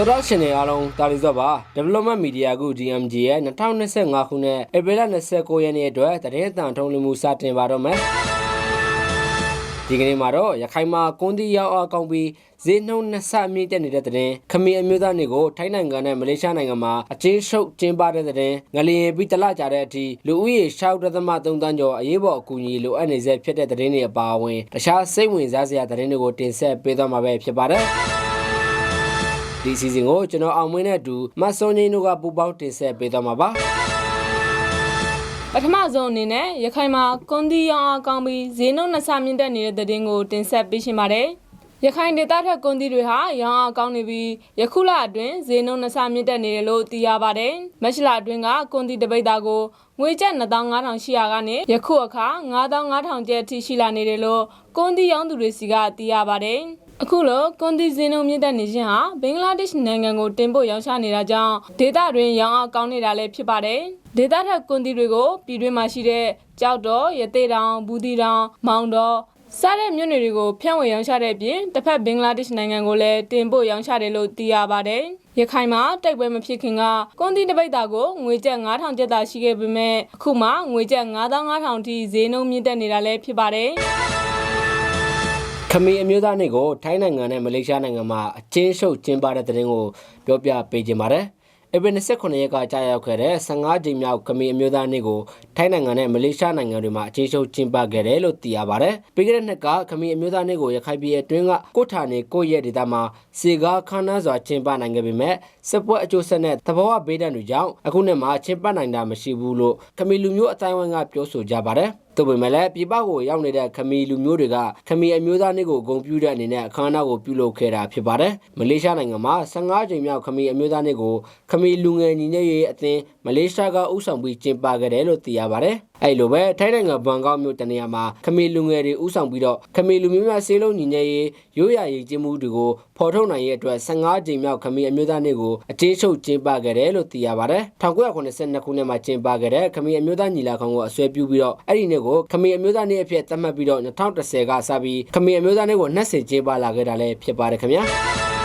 တော်တော်ရှင်တွေအားလုံးတာလီဇော့ပါ Development Media Group DMG ရဲ့2025ခုနှစ်ဧပြီလ29ရက်နေ့အတွက်တရင်အတန်ထုံးလမှုစတင်ပါတော့မယ်ဒီကနေ့မှာတော့ရခိုင်မှာကွန်တီရောက်အောင်ကောင်းပြီးဈေးနှုန်းနှစ်ဆမြင့်တက်နေတဲ့တဲ့ရင်ခမီအမျိုးသားတွေကိုထိုင်းနိုင်ငံနဲ့မလေးရှားနိုင်ငံမှာအချင်းရှုပ်ကျင်းပတဲ့တဲ့ငလျင်ပြီးတလကြတဲ့အထိလူဦးရေ6.3တန်းကျော်အရေးပေါ်အကူအညီလိုအပ်နေစေဖြစ်တဲ့တဲ့တွေအပါအဝင်တခြားစိတ်ဝင်စားစရာတဲ့တွေကိုတင်ဆက်ပေးသွားမှာပဲဖြစ်ပါတယ် ဒီစီစဉ်ကိုကျွန်တော်အောင်မင်းနဲ့အတူမတ်စွန်ကြီးတို့ကပူပေါင်းတင်ဆက်ပေးသွားမှာပါပထမဆုံးအနေနဲ့ရခိုင်မှာကွန်တီရောင်းအားကောင်းပြီးဈေးနှုန်းနှစ်ဆမြင့်တက်နေတဲ့သတင်းကိုတင်ဆက်ပေးရှင်ပါတယ်။ရခိုင်ဒေသထက်ကွန်တီတွေဟာရောင်းအားကောင်းနေပြီးယခုလအတွင်းဈေးနှုန်းနှစ်ဆမြင့်တက်နေတယ်လို့သိရပါတယ်။မက်ရှလအတွင်းကကွန်တီတပိတ်သားကိုငွေကျပ်2500ရှိရာကနေယခုအခါ9500ကျပ်အထိရှိလာနေတယ်လို့ကွန်တီရောင်းသူတွေစီကသိရပါတယ်။ အခုလိုကွန်တီဇင်းနှုန်းမြင့်တက်နေခြင်းဟာဘင်္ဂလားဒေ့ရှ်နိုင်ငံကိုတင်ပို့ရောင်းချနေတာကြောင့်ဒေသတွင်းရောင်းအားကောင်းနေတာလည်းဖြစ်ပါတယ်။ဒေသထက်ကွန်တီတွေကိုပြည်တွင်းမှာရှိတဲ့ကြောက်တော်ရသေးတောင်ဘူးတီတောင်မောင်တော်စားတဲ့မြို့နယ်တွေကိုဖြန့်ဝေရောင်းချတဲ့အပြင်တစ်ဖက်ဘင်္ဂလားဒေ့ရှ်နိုင်ငံကိုလည်းတင်ပို့ရောင်းချတယ်လို့သိရပါတယ်။ရခိုင်မှာတိုက်ပွဲမဖြစ်ခင်ကကွန်တီတပိတ်တာကိုငွေကျပ်9000ကျပ်သာရှိခဲ့ပေမဲ့အခုမှငွေကျပ်9500ထိဈေးနှုန်းမြင့်တက်နေတာလည်းဖြစ်ပါတယ်။ ခမီအမျိုးသားနေ့ကိုထိုင်းနိုင်ငံနဲ့မလေးရှားနိုင်ငံမှာအချင်းရှုပ်ကျင်းပတဲ့တဲ့ရင်ကိုပြောပြပေးခြင်းပါတယ်။ဧပြီ29ရက်ကကြာရောက်ခဲ့တဲ့15ကြိမ်မြောက်ခမီအမျိုးသားနေ့ကိုထိုင်းနိုင်ငံနဲ့မလေးရှားနိုင်ငံတွေမှာအချင်းရှုပ်ကျင်းပခဲ့တယ်လို့သိရပါတယ်။ပြီးခဲ့တဲ့နှစ်ကခမီအမျိုးသားနေ့ကိုရခိုင်ပြည်အတွင်းကကိုထာနေကိုရဲ့ဒေသမှာစေကားခမ်းနားစွာကျင်းပနိုင်ခဲ့ပေမဲ့စစ်ပွဲအကျိုးဆက်နဲ့သဘောဝဘေးဒဏ်တွေကြောင့်အခုနှစ်မှာကျင်းပနိုင်တာမရှိဘူးလို့ခမီလူမျိုးအတိုင်းအဝိုင်းကပြောဆိုကြပါတယ်။ သို့ပေမဲ့လည်းပြည်ပကိုရောက်နေတဲ့ခမီလူမျိုးတွေကခမီအမျိုးသားနေ့ကိုဂုဏ်ပြုတဲ့အနေနဲ့အခမ်းအနားကိုပြုလုပ်ခဲ့တာဖြစ်ပါတယ်။မလေးရှားနိုင်ငံမှာ15ကြိမ်မြောက်ခမီအမျိုးသားနေ့ကိုခမီလူငယ်ညီညွတ်ရေးအသင်းမလေးရှားကဥဆောင်ပြီးကျင်းပခဲ့တယ်လို့သိရပါတယ်။ အဲ့လိုပဲထိုင်းနိုင်ငံဘန်ကောက်မြို့တနေရာမှာခမီလူငယ်တွေဥဆောင်ပြီးတော့ခမီလူမျိုးများစေလုံးညီညွတ်ရေးရိုးရာရေးကျင်းမှုတွေကိုဖော်ထုတ်နိုင်ရဲ့အတွက်15ကြိမ်မြောက်ခမီအမျိုးသားနေ့ကိုအကျေးချုပ်ကျင်းပခဲ့တယ်လို့သိရပါတယ်။1982ခုနှစ်မှာကျင်းပခဲ့တဲ့ခမီအမျိုးသားညီလာခံကိုအဆွဲပြုပြီးတော့အဲ့ဒီနေ့ကိုခမီအမျိုးသားနေ့အဖြစ်သတ်မှတ်ပြီးတော့2010ကစပြီးခမီအမျိုးသားနေ့ကိုနှစ်ဆင်ကျင်းပလာခဲ့တာလည်းဖြစ်ပါတယ်ခင်ဗျာ။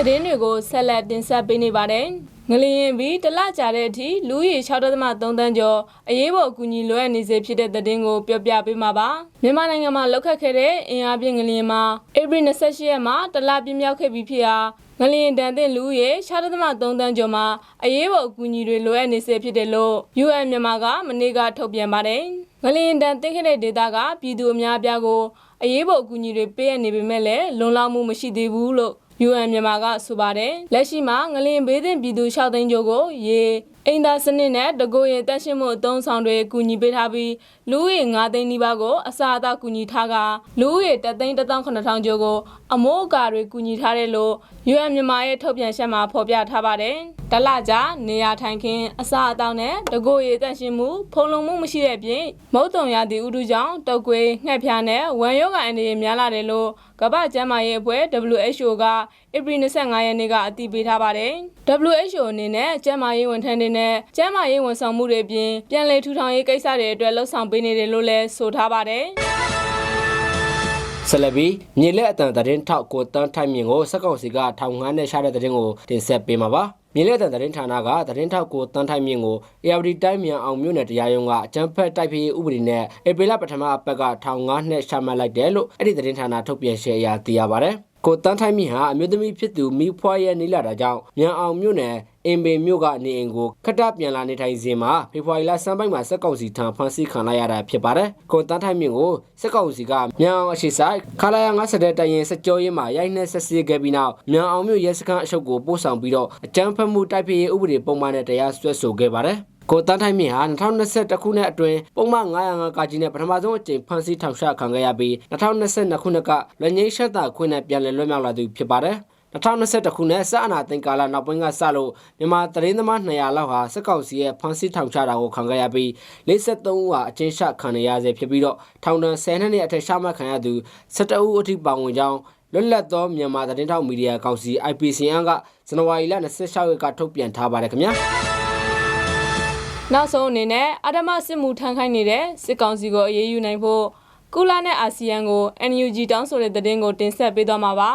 သတင်းတွေကိုဆက်လက်တင်ဆက်ပေးနေပါတယ်။ငလျင်ပြီးတလကြာတဲ့အထိလူဦးရေ6.3တန်းကျော်အရေးပေါ်အကူအညီလိုအပ်နေစေဖြစ်တဲ့သတင်းကိုပြောပြပေးမှာပါ။မြန်မာနိုင်ငံမှာလောက်ခတ်ခဲ့တဲ့အင်အားပြင်းငလျင်မှာဧပြီ28ရက်မှာတလပြင်းမြောက်ခဲ့ပြီးဖြစ်ရာငလျင်တန်တဲ့လူဦးရေ6.3တန်းကျော်မှာအရေးပေါ်အကူအညီတွေလိုအပ်နေစေဖြစ်တယ်လို့ UN မြန်မာကမနေ့ကထုတ်ပြန်ပါတယ်။ငလျင်တန်သိခဲ့တဲ့ဒေသကပြည်သူအများအပြားကိုအရေးပေါ်အကူအညီတွေပေးအပ်နေပေမဲ့လည်းလုံလောက်မှုမရှိသေးဘူးလို့ UN မြန်မာကဆိုပါတယ်လက်ရှိမှာငလင်ဘေးသင့်ပြည်သူ6သိန်းကျော်ကိုရေအိမ်သာစနစ်နဲ့တကိုယ်ရင်တက်ရှင်းမှုအသုံးဆောင်တွေကူညီပေးထားပြီးလူဦးရေ9သိန်းနီးပါးကိုအစာအသောက်ကူညီထားကလူဦးရေ3သိန်း1,900ကျော်ကိုအမိုးအကာတွေကူညီထားတယ်လို့ UN မြန်မာရဲ့ထုတ်ပြန်ချက်မှာဖော်ပြထားပါတယ်။တလကြာနေရာထိုင်ခင်းအစာအသောက်နဲ့တကိုယ်ရည်တက်ရှင်မှုဖုံလုံမှုမရှိတဲ့ပြင်မုတ်တုံရသည့်ဥတုကြောင့်တုပ်ကွေးငှက်ဖျားနဲ့ဝမ်ယောဂအန္တရာယ်များလာတယ်လို့ ကမ္ဘာ့ကျန်းမာရေးအဖွဲ့ WHO ကဧပြီ25ရက်နေ့ကအတည်ပြုထားပါတယ်။ WHO အနေနဲ့ကျန်းမာရေးဝန်ထမ်းတွေနဲ့ကျန်းမာရေးဝန်ဆောင်မှုတွေအပြင်ပြန်လည်ထူထောင်ရေးကိစ္စတွေအတွက်လှုံ့ဆော်ပေးနေတယ်လို့လည်းဆိုထားပါတယ်။ဆလဘီမြေလက်အတန်သတင်းထောက်ကိုတန်းထိုက်မြင့်ကိုစက်ကောင်စီကထောင်ငန်းနဲ့ရှာတဲ့သတင်းကိုတင်ဆက်ပေးမှာပါ မြေလက်အတန်သတင်းဌာနကသတင်းထောက်ကိုတန်းထိုက်မြင့်ကို ARD တိုင်းမြန်အောင်မြို့နယ်တရားရုံးကအကြမ်းဖက်တိုက်ပြေးဥပဒေနဲ့ဧပြီလပထမအပတ်ကထောင်ငန်းနဲ့ရှာမှတ်လိုက်တယ်လို့အဲ့ဒီသတင်းဌာနထုတ်ပြန်ရှယ်အရာသိရပါတယ်ကိုတန်းထိုင်းမြင့်ဟာအမျိုးသမီးဖြစ်သူမိဖွားရဲ့နေလာတာကြောင့်မြန်အောင်မြို့နယ် အင်ပင်မြို့ကနေအိမ်ကိုခတပြန်လာနေထိုင်စဉ်မှာဖေဖော်ဝါရီလစံပိုင်းမှာစက်ကောင်စီထံဖမ်းဆီးခံလိုက်ရတာဖြစ်ပါတယ်။ကိုတန်းထိုင်းမြင့်ကိုစက်ကောင်စီကမြန်အောင်အရှိဆိုင်ခလာယာ90တဲ့တရင်စကြောရေးမှာရိုက်နှက်ဆက်စီခဲ့ပြီးနောက်မြန်အောင်မြို့ရဲစခန်းအရှုပ်ကိုပို့ဆောင်ပြီးတော့အကြမ်းဖက်မှုတိုက်ဖျက်ရေးဥပဒေပုံမှန်နဲ့တရားစွဲဆိုခဲ့ပါတယ်။ကိုတန်းထိုင်းမြင့်ဟာ2021ခုနှစ်အတွင်းပုံမှန်905ကကြီးနဲ့ပထမဆုံးအကြိမ်ဖမ်းဆီးထောင်ချခံခဲ့ရပြီး2022ခုနှစ်ကလက်ငင်းရှက်တာခွင့်နဲ့ပြန်လည်လွတ်မြောက်လာသူဖြစ်ပါတယ်။ 2021ခုနှစ်စအနာသိန်းကာလနောက်ပိုင်းကစလို့မြန်မာသတင်းသမား200လောက်ဟာစက်ကောင်စီရဲ့ဖမ်းဆီးထောင်ချတာကိုခံခဲ့ရပြီး53ဦးဟာအကျဉ်းချခံရရဆဲဖြစ်ပြီးတော့ထောင်ဒဏ်10နှစ်အထက်ရှာမှတ်ခံရသူ17ဦးအထိပါဝင်ကြောင်းလွတ်လပ်သောမြန်မာသတင်းထောက်မီဒီယာကောင်စီ IPCN ကဇန်နဝါရီလ26ရက်ကထုတ်ပြန်ထားပါတယ်ခင်ဗျာနောက်ဆုံးအနေနဲ့အဓမ္မစစ်မှုထမ်းခိုင်းနေတဲ့စစ်ကောင်စီကိုအရေးယူနိုင်ဖို့ကုလနဲ့အာဆီယံကို NUG တောင်းဆိုတဲ့သတင်းကိုတင်ဆက်ပေးသွားမှာပါ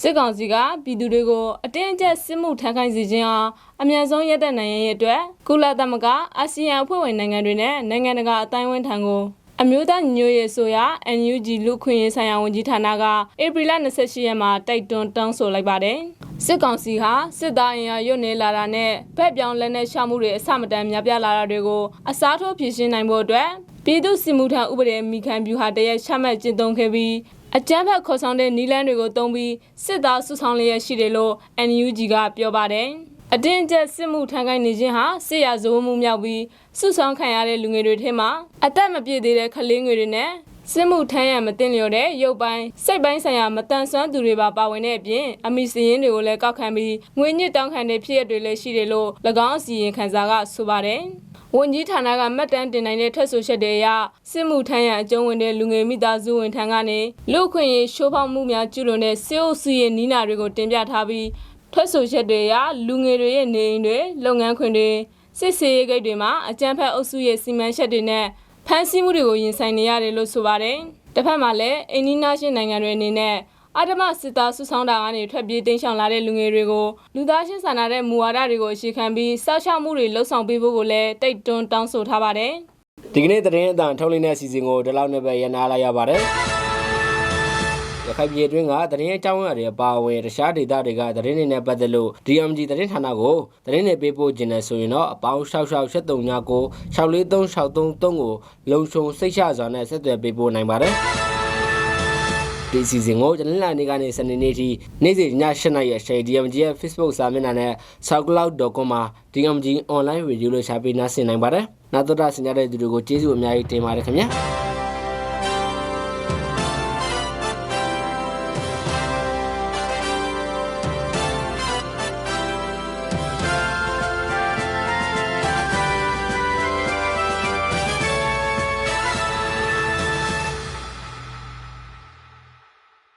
စစ်ကောင်စီကပြည်သူတွေကိုအတင်းအကျပ်စစ်မှုထမ်းခိုင်းစီခြင်းအားအမြန်ဆုံးရပ်တန့်နိုင်ရေးအတွက်ကုလသမဂ္ဂအာဆီယံအဖွဲ့ဝင်နိုင်ငံတွေနဲ့နိုင်ငံတကာအတိုင်းအဝန်ထံကိုအမျိုးသားညီညွတ်ရေးဆိုရာ NUG လူခွင့်ရေးဆိုင်ရာဝန်ကြီးဌာနကဧပြီလ28ရက်မှာတိုက်တွန်းတောင်းဆိုလိုက်ပါတယ်။စစ်ကောင်စီဟာစစ်သားအင်အားရွတ်နေလာတာနဲ့ဗက်ပြောင်းလက်နဲ့ရှာမှုတွေအစမတန်များပြားလာတာတွေကိုအစားထိုးဖြေရှင်းနိုင်ဖို့အတွက်ပြည်သူစစ်မှုထမ်းဥပဒေမိခံဗျူဟာတရက်ချမှတ်ကျင့်သုံးခဲ့ပြီး အကြမ်းဖက်ခေါ်ဆောင်တဲ့နီလန်းတွေကိုတုံးပြီးစစ်သားစုဆောင်လျက်ရှိတယ်လို့ NUG ကပြောပါတယ်။အတင်းအကျပ်စစ်မှုထမ်းကိုင်းနေခြင်းဟာစစ်ရာဇဝတ်မှုမြောက်ပြီးစုဆောင်ခံရတဲ့လူငယ်တွေထဲမှာအသက်မပြည့်သေးတဲ့ကလေးငယ်တွေနဲ့စစ်မှုထမ်းရမတင်လျော်တဲ့ရုပ်ပိုင်းစိတ်ပိုင်းဆိုင်ရာမတန်ဆွမ်းသူတွေပါပါဝင်တဲ့အပြင်အမိစရင်တွေကိုလည်းကောက်ခံပြီးငွေညစ်တောင်းခံတဲ့ဖြစ်ရပ်တွေလည်းရှိတယ်လို့၎င်းအစီရင်ခံစာကဆိုပါတယ်။ ဝန်ကြီးဌာနကမှတ်တမ်းတင်နိုင်တဲ့ထက်ဆိုချက်တွေအရစစ်မှုထမ်းရန်အကျုံးဝင်တဲ့လူငယ်မိသားစုဝင်ထံကနေလူ့အခွင့်အရေးရှိုးဖောက်မှုများကျူးလွန်တဲ့စစ်အုပ်စုရဲ့နီးနာတွေကိုတင်ပြထားပြီးထွက်ဆိုချက်တွေအရလူငယ်တွေရဲ့နေအိမ်တွေလုပ်ငန်းခွင်တွေစစ်စေးရေးဂိတ်တွေမှာအကြမ်းဖက်အုပ်စုရဲ့စီမံချက်တွေနဲ့ဖမ်းဆီးမှုတွေကိုရင်ဆိုင်နေရတယ်လို့ဆိုပါတယ်။တစ်ဖက်မှာလည်းအိန္ဒိနာရှင်နိုင်ငံတွေအနေနဲ့ အာဓမစစ်သားစုဆောင်တာကနေထွက်ပြေးတိမ်းရှောင်လာတဲ့လူငယ်တွေကိုလူသားချင်းစာနာတဲ့မူဝါဒတွေကိုအခြေခံပြီးစောင့်ရှောက်မှုတွေလှုံ့ဆော်ပေးဖို့ကိုလည်းတိတ်တွန်းတောင်းဆိုထားပါတယ်။ဒီကနေ့သတင်းအတန်ထုတ်လင်းတဲ့အစီအစဉ်ကိုဒီလောက်နဲ့ပဲရန်နာလိုက်ရပါတယ်ရခိုင်ပြည်တွင်းကသတင်းအကြောင်းအရာတွေအပါအဝင်တခြားဒေသတွေကသတင်းတွေနဲ့ပတ်သက်လို့ DMG သတင်းဌာနကိုသတင်းတွေပေးပို့ခြင်းနဲ့ဆိုရင်တော့အပေါင်း6673ကို64363ကိုလုံခြုံစိတ်ချစွာနဲ့ဆက်သွယ်ပေးပို့နိုင်ပါတယ် ဒီစီစဉ်ကိုကျွန်တော်လာနေကနေစနေနေ့ထိနေ့စဉ်ည7:00နာရီအချိန် DMG ရဲ့ Facebook စာမျက်နှာနဲ့ soundcloud.com မှာ DMG online radio လို့ရှာပေးနားဆင်နိုင်ပါတယ်။နာတော်တာဆင်ကြတဲ့သူတွေကိုကျေးဇူးအများကြီးတင်ပါတယ်ခင်ဗျာ။